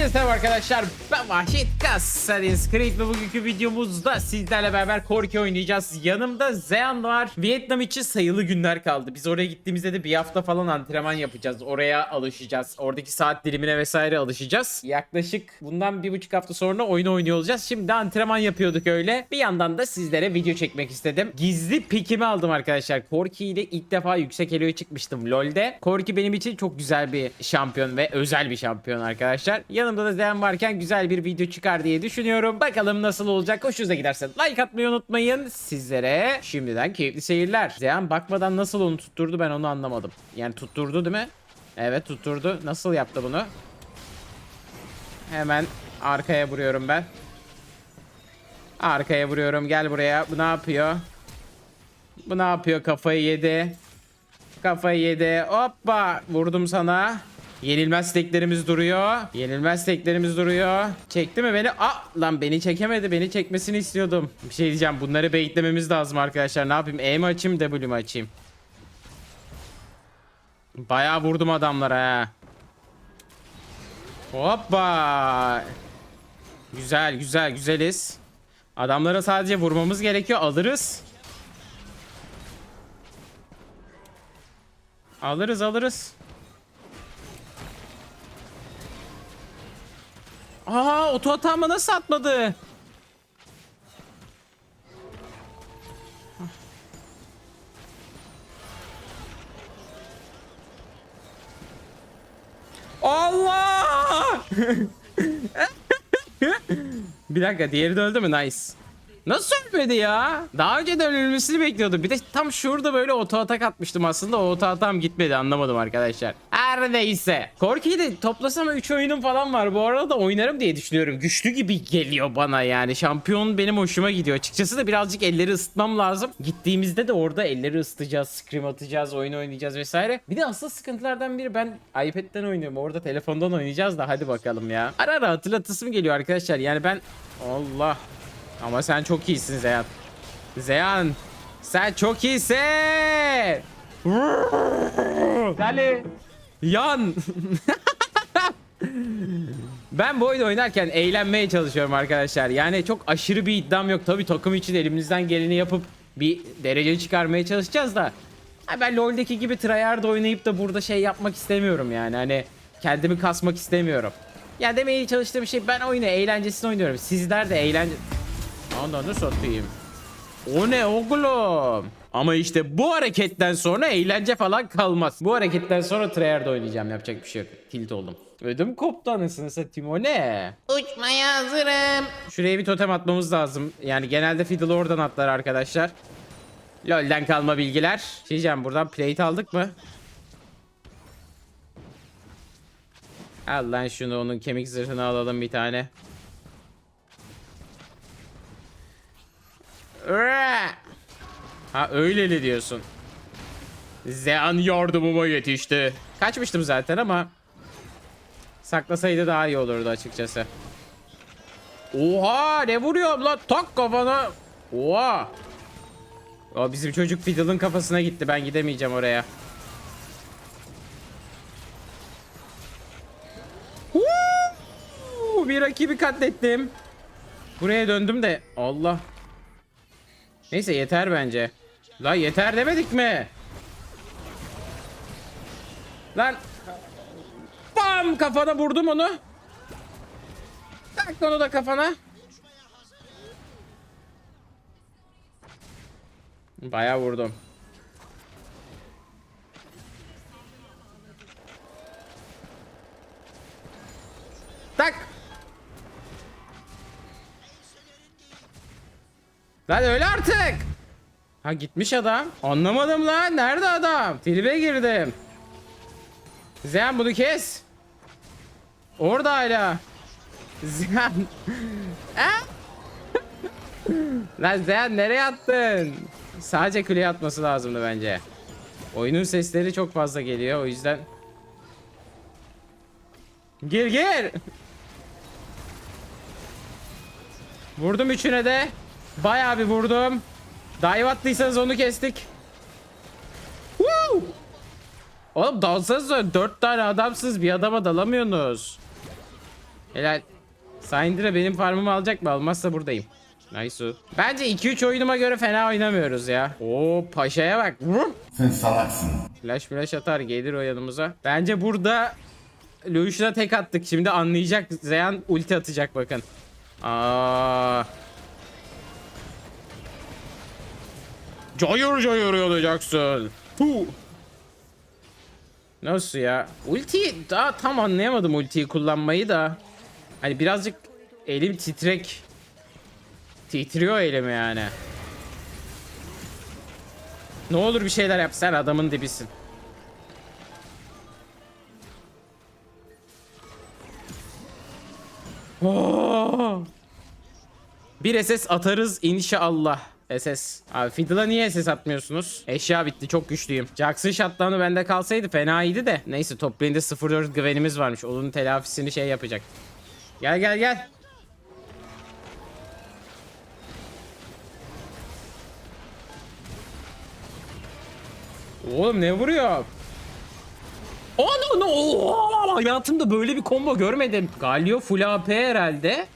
Herkese merhaba arkadaşlar. Ben Vahşet Assassin's Creed ve bugünkü videomuzda sizlerle beraber Korki oynayacağız. Yanımda Zeyan var. Vietnam için sayılı günler kaldı. Biz oraya gittiğimizde de bir hafta falan antrenman yapacağız. Oraya alışacağız. Oradaki saat dilimine vesaire alışacağız. Yaklaşık bundan bir buçuk hafta sonra oyun oynuyor olacağız. Şimdi antrenman yapıyorduk öyle. Bir yandan da sizlere video çekmek istedim. Gizli pikimi aldım arkadaşlar. Korki ile ilk defa yüksek eloya çıkmıştım LoL'de. Korki benim için çok güzel bir şampiyon ve özel bir şampiyon arkadaşlar. Yanımda da Zeyan varken güzel bir video çıkar diye düşünüyorum. Bakalım nasıl olacak. Hoşunuza giderse like atmayı unutmayın. Sizlere şimdiden keyifli seyirler. Zeyan bakmadan nasıl onu tutturdu ben onu anlamadım. Yani tutturdu değil mi? Evet tutturdu. Nasıl yaptı bunu? Hemen arkaya vuruyorum ben. Arkaya vuruyorum. Gel buraya. Bu ne yapıyor? Bu ne yapıyor? Kafayı yedi. Kafayı yedi. Hoppa. Vurdum sana. Yenilmez teklerimiz duruyor. Yenilmez teklerimiz duruyor. Çekti mi beni? Aa lan beni çekemedi. Beni çekmesini istiyordum. Bir şey diyeceğim. Bunları baitlememiz lazım arkadaşlar. Ne yapayım? E mi açayım W mi açayım? Bayağı vurdum adamlara ha. Hoppa. Güzel güzel güzeliz. Adamlara sadece vurmamız gerekiyor. Alırız. Alırız alırız. Aa oto atağıma nasıl atmadı? Allah! Bir dakika diğeri de öldü mü? Nice. Nasıl ölmedi ya? Daha önce de ölmesini bekliyordum. Bir de tam şurada böyle oto atak atmıştım aslında. O oto atam gitmedi anlamadım arkadaşlar. Her neyse. Korki'yi de toplasam 3 oyunum falan var. Bu arada da oynarım diye düşünüyorum. Güçlü gibi geliyor bana yani. Şampiyon benim hoşuma gidiyor. Açıkçası da birazcık elleri ısıtmam lazım. Gittiğimizde de orada elleri ısıtacağız. Scrim atacağız. Oyun oynayacağız vesaire. Bir de asıl sıkıntılardan biri ben iPad'den oynuyorum. Orada telefondan oynayacağız da hadi bakalım ya. Ara ara hatırlatısım geliyor arkadaşlar. Yani ben... Allah. Ama sen çok iyisin Zeyan. Zeyan. Sen çok iyisin. Dali. Yan. ben bu oyunu oynarken eğlenmeye çalışıyorum arkadaşlar. Yani çok aşırı bir iddiam yok. Tabii takım için elimizden geleni yapıp bir derece çıkarmaya çalışacağız da. Ben LoL'deki gibi tryhard oynayıp da burada şey yapmak istemiyorum yani. Hani kendimi kasmak istemiyorum. Ya demeye çalıştığım şey ben oyunu eğlencesini oynuyorum. Sizler de eğlence... Ananı satayım. O ne oğlum? Ama işte bu hareketten sonra eğlence falan kalmaz. Bu hareketten sonra tryhard oynayacağım. Yapacak bir şey yok. Tilt oldum. Ödüm koptu anasını satayım o ne? Uçmaya hazırım. Şuraya bir totem atmamız lazım. Yani genelde Fiddle oradan atlar arkadaşlar. LoL'den kalma bilgiler. Şey diyeceğim buradan plate aldık mı? Al lan şunu onun kemik zırhını alalım bir tane. Ha öyleli diyorsun. Zean yardımıma yetişti. Kaçmıştım zaten ama saklasaydı daha iyi olurdu açıkçası. Oha ne vuruyorum lan tak kafana. Oha. O bizim çocuk Fiddle'ın kafasına gitti. Ben gidemeyeceğim oraya. Huu! Bir rakibi katlettim. Buraya döndüm de Allah. Neyse yeter bence. La yeter demedik mi? Lan. Bam kafana vurdum onu. Tak onu da kafana. Bayağı vurdum. Lan öyle artık. Ha gitmiş adam. Anlamadım lan. Nerede adam? Tribe girdim. Zeyan bunu kes. Orada hala. Ha? Lan Zeyan nereye attın? Sadece kuleye atması lazımdı bence. Oyunun sesleri çok fazla geliyor o yüzden. Gir gir. Vurdum üçüne de. Bayağı bir vurdum. Dive attıysanız onu kestik. Woo! Oğlum dalsanız dört tane adamsınız bir adama dalamıyorsunuz. Helal. Syndra benim farmımı alacak mı? Almazsa buradayım. Nice. Bence 2-3 oyunuma göre fena oynamıyoruz ya. Oo paşaya bak. Sen salaksın. Flash flash atar gelir o yanımıza. Bence burada Lucian'a tek attık. Şimdi anlayacak. Zeyan ulti atacak bakın. Aa. Cayır cayır yanacaksın. Hu. Nasıl ya? Ultiyi daha tam anlayamadım ultiyi kullanmayı da. Hani birazcık elim titrek. Titriyor elim yani. Ne olur bir şeyler yap sen adamın dibisin. Oo! Bir SS atarız inşallah. SS. Abi Fiddle'a niye SS atmıyorsunuz? Eşya bitti çok güçlüyüm. Jackson shutdown'u bende kalsaydı fena iyiydi de. Neyse top lane'de 0-4 güvenimiz varmış. Onun telafisini şey yapacak. Gel gel gel. Oğlum ne vuruyor? Ana no, hayatımda böyle bir combo görmedim. Galio full AP herhalde.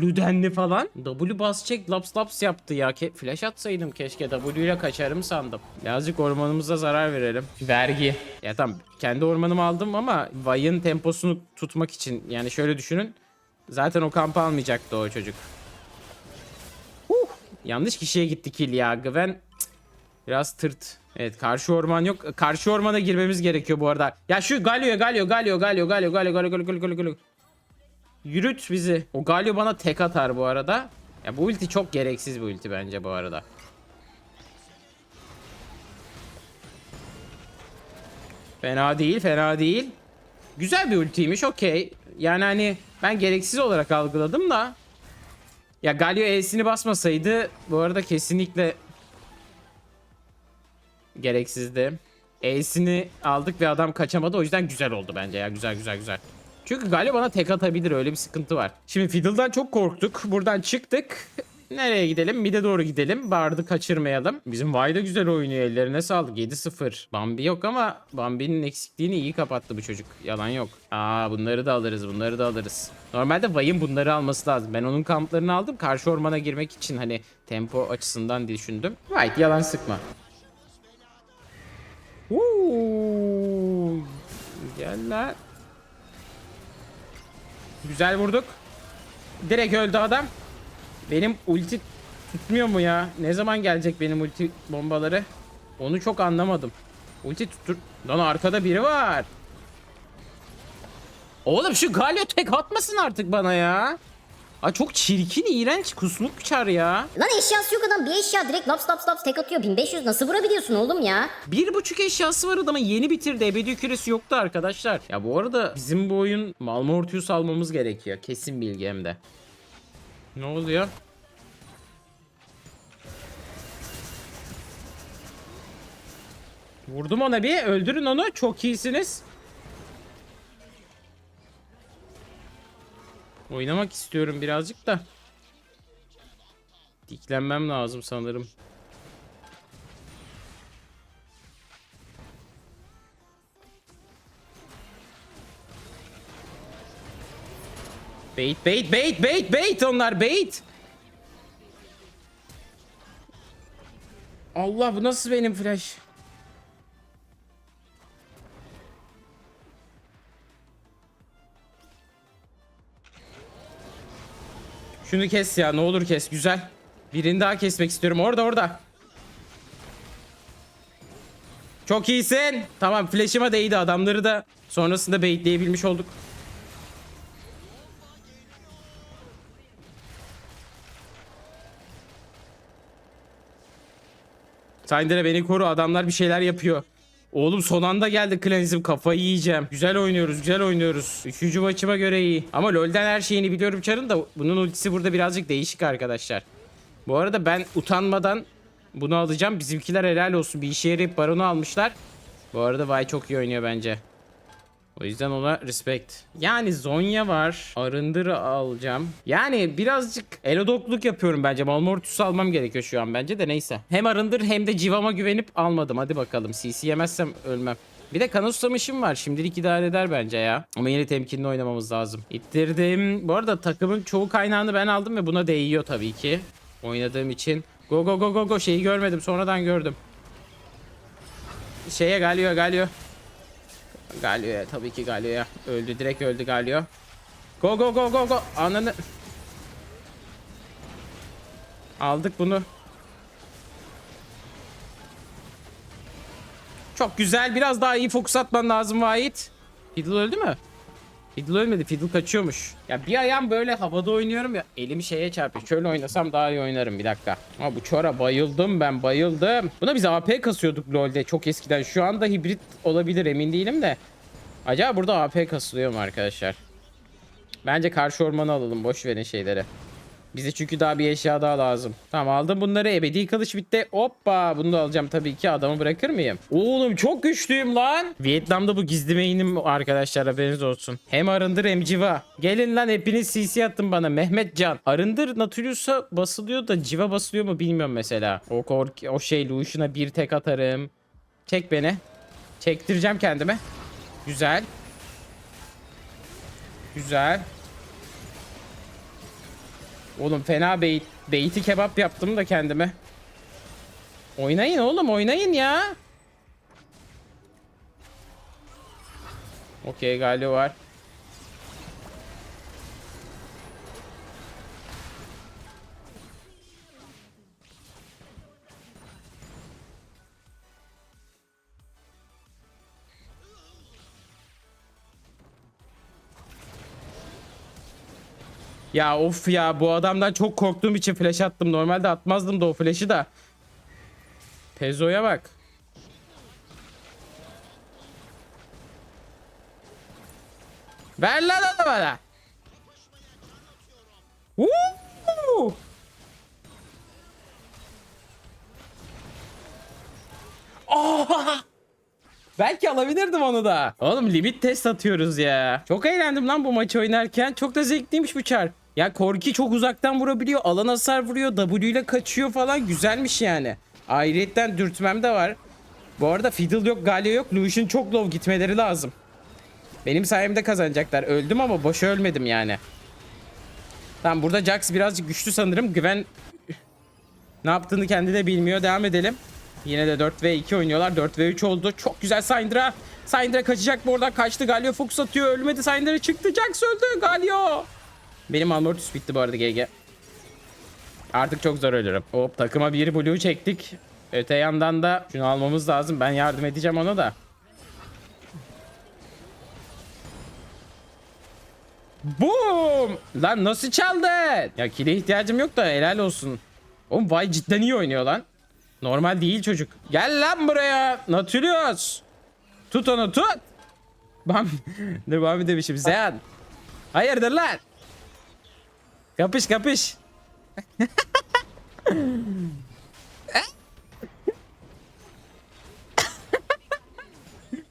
Ludenli falan. W bas çek laps laps yaptı ya. Ke flash atsaydım keşke W ile kaçarım sandım. Birazcık ormanımıza zarar verelim. Vergi. Ya tamam kendi ormanımı aldım ama Vay'ın temposunu tutmak için yani şöyle düşünün. Zaten o kampa almayacaktı o çocuk. Huh. Yanlış kişiye gitti kill ya. Gwen Biraz tırt. Evet karşı orman yok. Karşı ormana girmemiz gerekiyor bu arada. Ya şu Galio Galio Galio Galio Galio Galio Galio Galio Galio Galio Galio Yürüt bizi. O Galio bana tek atar bu arada. Ya bu ulti çok gereksiz bir ulti bence bu arada. Fena değil, fena değil. Güzel bir ultiymiş, okey. Yani hani ben gereksiz olarak algıladım da. Ya Galio E'sini basmasaydı bu arada kesinlikle gereksizdi. E'sini aldık ve adam kaçamadı. O yüzden güzel oldu bence ya. Güzel güzel güzel. Çünkü galiba bana tek atabilir. Öyle bir sıkıntı var. Şimdi Fiddle'dan çok korktuk. Buradan çıktık. Nereye gidelim? Mid'e doğru gidelim. Bard'ı kaçırmayalım. Bizim Vay da güzel oynuyor. Ellerine sağlık. 7-0. Bambi yok ama Bambi'nin eksikliğini iyi kapattı bu çocuk. Yalan yok. Aa bunları da alırız. Bunları da alırız. Normalde Vay'ın bunları alması lazım. Ben onun kamplarını aldım. Karşı ormana girmek için hani tempo açısından düşündüm. Right yalan sıkma. Uuu. Gel lan. Güzel vurduk. Direkt öldü adam. Benim ulti tutmuyor mu ya? Ne zaman gelecek benim ulti bombaları? Onu çok anlamadım. Ulti tuttur... Lan arkada biri var. Oğlum şu Galio tek atmasın artık bana ya. Aa çok çirkin, iğrenç, kusmuk çar ya. Lan eşyası yok adam bir eşya direkt laps laps laps tek atıyor 1500 nasıl vurabiliyorsun oğlum ya? Bir buçuk eşyası var adamın yeni bitirdi. Ebedi küresi yoktu arkadaşlar. Ya bu arada bizim bu oyun Malmortius almamız gerekiyor. Kesin bilgi hem de. Ne oluyor? Vurdum ona bir. Öldürün onu. Çok iyisiniz. Oynamak istiyorum birazcık da. Diklenmem lazım sanırım. Bait bait bait bait bait onlar bait. Allah bu nasıl benim flash? Şunu kes ya ne olur kes güzel. Birini daha kesmek istiyorum orada orada. Çok iyisin. Tamam flash'ıma değdi adamları da sonrasında baitleyebilmiş olduk. Syndra beni koru adamlar bir şeyler yapıyor. Oğlum son anda geldi Klanizm kafayı yiyeceğim. Güzel oynuyoruz güzel oynuyoruz. Üçüncü maçıma göre iyi. Ama LoL'den her şeyini biliyorum Char'ın da bunun ultisi burada birazcık değişik arkadaşlar. Bu arada ben utanmadan bunu alacağım. Bizimkiler helal olsun bir işe yarayıp baronu almışlar. Bu arada Vay çok iyi oynuyor bence. O yüzden ona respect. Yani Zonya var. Arındır alacağım. Yani birazcık elodokluk yapıyorum bence. Malmortius almam gerekiyor şu an bence de neyse. Hem arındır hem de civama güvenip almadım. Hadi bakalım. CC yemezsem ölmem. Bir de kan ustamışım var. Şimdilik idare eder bence ya. Ama yine temkinli oynamamız lazım. İttirdim. Bu arada takımın çoğu kaynağını ben aldım ve buna değiyor tabii ki. Oynadığım için. Go go go go go şeyi görmedim. Sonradan gördüm. Şeye Galio Galio. Galio'ya tabii ki Galio'ya. Öldü direkt öldü Galio. Go go go go go. Ananı. Aldık bunu. Çok güzel. Biraz daha iyi fokus atman lazım Vahit. Fiddle öldü mü? Fiddle ölmedi. Fiddle kaçıyormuş. Ya bir ayağım böyle havada oynuyorum ya. Elimi şeye çarpıyor. Şöyle oynasam daha iyi oynarım. Bir dakika. Ha bu çora bayıldım ben bayıldım. Buna biz AP kasıyorduk LoL'de çok eskiden. Şu anda hibrit olabilir emin değilim de. Acaba burada AP kasılıyor mu arkadaşlar? Bence karşı ormanı alalım. Boş verin şeyleri. Bize çünkü daha bir eşya daha lazım. Tamam aldım bunları. Ebedi kılıç bitti. Hoppa bunu da alacağım tabii ki. Adamı bırakır mıyım? Oğlum çok güçlüyüm lan. Vietnam'da bu gizli main'im arkadaşlar haberiniz olsun. Hem arındır hem civa. Gelin lan hepiniz CC attın bana. Mehmet Can. Arındır Nautilus'a basılıyor da civa basılıyor mu bilmiyorum mesela. O, kork o şey Lucian'a bir tek atarım. Çek beni. Çektireceğim kendime. Güzel. Güzel. Oğlum fena beyt, beyti kebap yaptım da kendime. Oynayın oğlum oynayın ya. Okey Galio var. Ya of ya bu adamdan çok korktuğum için flash attım. Normalde atmazdım da o flash'ı da. Pezo'ya bak. Ver lan onu bana. Woo! Oha! Belki alabilirdim onu da. Oğlum limit test atıyoruz ya. Çok eğlendim lan bu maçı oynarken. Çok da zevkliymiş bu çar. Ya Korki çok uzaktan vurabiliyor. Alan hasar vuruyor. W ile kaçıyor falan. Güzelmiş yani. Ayrıyetten dürtmem de var. Bu arada Fiddle yok, Galio yok. Lucian çok low gitmeleri lazım. Benim sayemde kazanacaklar. Öldüm ama boşa ölmedim yani. Tamam burada Jax birazcık güçlü sanırım. Güven ne yaptığını kendi de bilmiyor. Devam edelim. Yine de 4 v 2 oynuyorlar. 4 v 3 oldu. Çok güzel Syndra. Syndra kaçacak bu oradan. Kaçtı. Galio fokus atıyor. Ölmedi. Syndra çıktı. Jax öldü. Galio. Benim Almortus bitti bu arada GG. Artık çok zor ölürüm. Hop takıma bir blue çektik. Öte yandan da şunu almamız lazım. Ben yardım edeceğim ona da. Boom! Lan nasıl çaldı? Ya kile ihtiyacım yok da helal olsun. Oğlum Vay cidden iyi oynuyor lan. Normal değil çocuk. Gel lan buraya. Nautilus. Tut onu tut. Bam. Dur Bambi demişim. Zeyan. Hayırdır lan? Kapış kapış.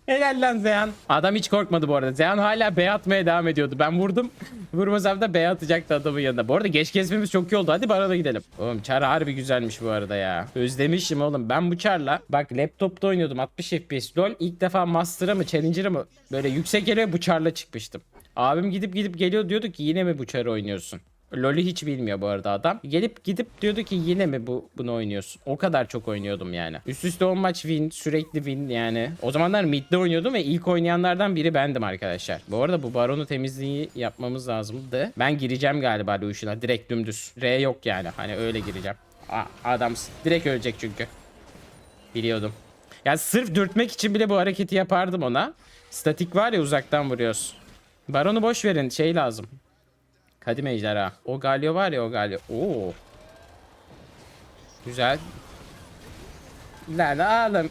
Helal lan Zeyan. Adam hiç korkmadı bu arada. Zeyan hala B atmaya devam ediyordu. Ben vurdum. Vurmasam da B atacaktı adamın yanında. Bu arada geç kesmemiz çok iyi oldu. Hadi bana da gidelim. Oğlum çar harbi güzelmiş bu arada ya. Özlemişim oğlum. Ben bu çarla bak laptopta oynuyordum 60 FPS. LoL ilk defa Master'a mı Challenger'a mı böyle yüksek yere bu çarla çıkmıştım. Abim gidip gidip geliyor diyordu ki yine mi bu çarı oynuyorsun? LoL'ü hiç bilmiyor bu arada adam. Gelip gidip diyordu ki yine mi bu bunu oynuyorsun? O kadar çok oynuyordum yani. Üst üste 10 maç win, sürekli win yani. O zamanlar midde oynuyordum ve ilk oynayanlardan biri bendim arkadaşlar. Bu arada bu baronu temizliği yapmamız lazımdı. Ben gireceğim galiba Lucian'a direkt dümdüz. R yok yani. Hani öyle gireceğim. Aa, adam direkt ölecek çünkü. Biliyordum. Yani sırf dürtmek için bile bu hareketi yapardım ona. Statik var ya uzaktan vuruyoruz. Baronu boş verin şey lazım. Kadim ejderha. O Galio var ya o Galio. Oo. Güzel. Lan oğlum.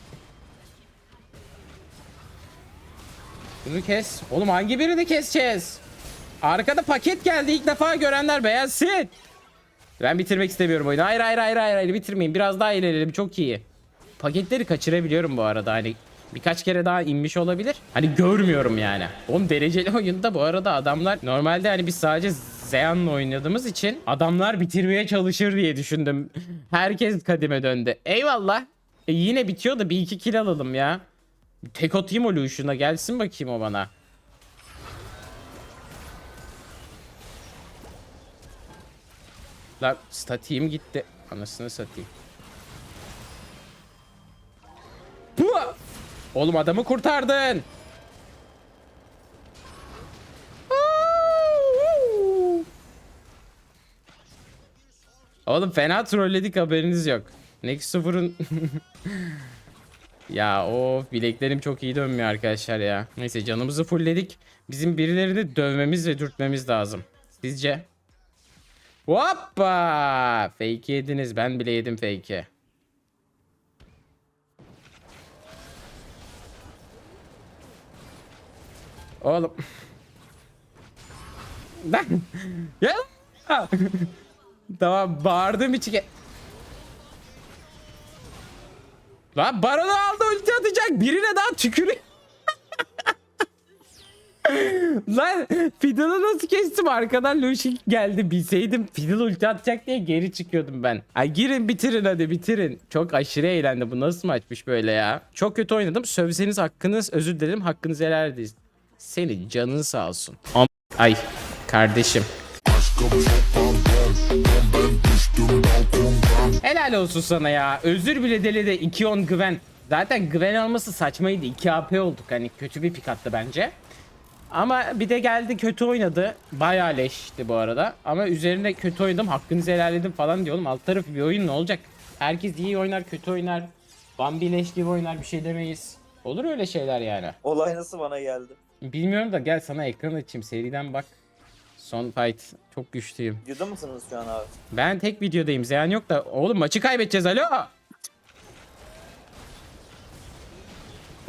Bunu kes. Oğlum hangi birini keseceğiz? Arkada paket geldi. İlk defa görenler beğensin. Ben bitirmek istemiyorum oyunu. Hayır hayır hayır hayır, hayır bitirmeyin. Biraz daha ilerleyelim. Çok iyi. Paketleri kaçırabiliyorum bu arada. Hani birkaç kere daha inmiş olabilir. Hani görmüyorum yani. Oğlum dereceli oyunda bu arada adamlar normalde hani biz sadece Zeyan'la oynadığımız için adamlar bitirmeye çalışır diye düşündüm. Herkes kadime döndü. Eyvallah. E yine bitiyor da bir iki kill alalım ya. Tek atayım o Lucian'a gelsin bakayım o bana. Lan statiğim gitti. Anasını satayım. Oğlum adamı kurtardın. Oğlum fena trolledik haberiniz yok. Next 0'ın Ya o bileklerim çok iyi dönmüyor arkadaşlar ya. Neyse canımızı fullledik. Bizim birilerini dövmemiz ve dürtmemiz lazım. Sizce? Hoppa! Fake yediniz. Ben bile yedim fake'i. Oğlum. Ben. Ya. Tamam bağırdım içi. Lan Baron'u aldı ulti atacak. Birine daha tükürüyor. Lan Fiddle'ı nasıl kestim arkadan Lucian geldi bilseydim Fiddle ulti atacak diye geri çıkıyordum ben. Ay girin bitirin hadi bitirin. Çok aşırı eğlendi bu nasıl maçmış böyle ya. Çok kötü oynadım sövseniz hakkınız özür dilerim hakkınızı helal edin. Senin canın sağ olsun. Ay kardeşim. Helal olsun sana ya. Özür bile diledi 2-10 Gwen. Zaten Gwen alması saçmaydı. 2 AP olduk. Hani kötü bir pik attı bence. Ama bir de geldi kötü oynadı. Bayağı leşti bu arada. Ama üzerine kötü oynadım. Hakkınızı helal edin falan diyorum. Alt tarafı bir oyun ne olacak? Herkes iyi oynar, kötü oynar. Bambi leş gibi oynar bir şey demeyiz. Olur öyle şeyler yani. Olay nasıl bana geldi? Bilmiyorum da gel sana ekran açayım. Seriden bak. Son fight. Çok güçlüyüm. Videoda mısınız şu an abi? Ben tek videodayım. Zeyan yok da. Oğlum maçı kaybedeceğiz alo.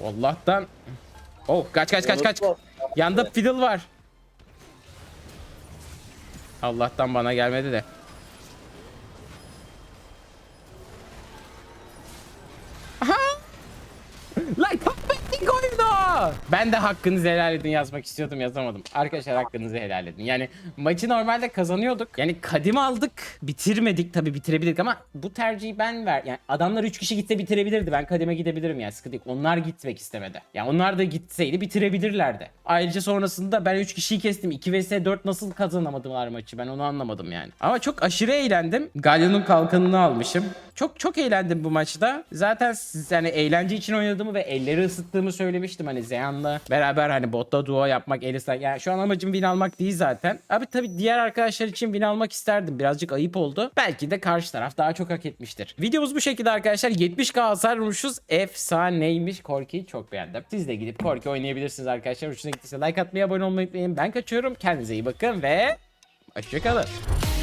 Allah'tan. Oh kaç kaç kaç kaç. Yanda fiddle var. Allah'tan bana gelmedi de. Aha! Kaybettik Ben de hakkınızı helal edin yazmak istiyordum yazamadım. Arkadaşlar hakkınızı helal edin. Yani maçı normalde kazanıyorduk. Yani kadim aldık. Bitirmedik tabii bitirebilirdik ama bu tercihi ben ver. Yani adamlar 3 kişi gitse bitirebilirdi. Ben kadime gidebilirim yani sıkıntı yok. Onlar gitmek istemedi. Yani onlar da gitseydi bitirebilirlerdi. Ayrıca sonrasında ben 3 kişiyi kestim. 2 vs 4 nasıl kazanamadılar maçı ben onu anlamadım yani. Ama çok aşırı eğlendim. Galyon'un kalkanını almışım. Çok çok eğlendim bu maçta. Zaten siz hani eğlence için oynadığımı ve elleri ısıttığımı söylemiştim hani Zeyan'la beraber hani botta duo yapmak, Elis'le. Yani şu an amacım win almak değil zaten. Abi tabii diğer arkadaşlar için win almak isterdim. Birazcık ayıp oldu. Belki de karşı taraf daha çok hak etmiştir. Videomuz bu şekilde arkadaşlar. 70k hasar vurmuşuz. Efsaneymiş. Korki'yi çok beğendim. Siz de gidip Korki oynayabilirsiniz arkadaşlar. Hoşuna gittiyse like atmayı, abone olmayı unutmayın. Ben kaçıyorum. Kendinize iyi bakın ve hoşçakalın.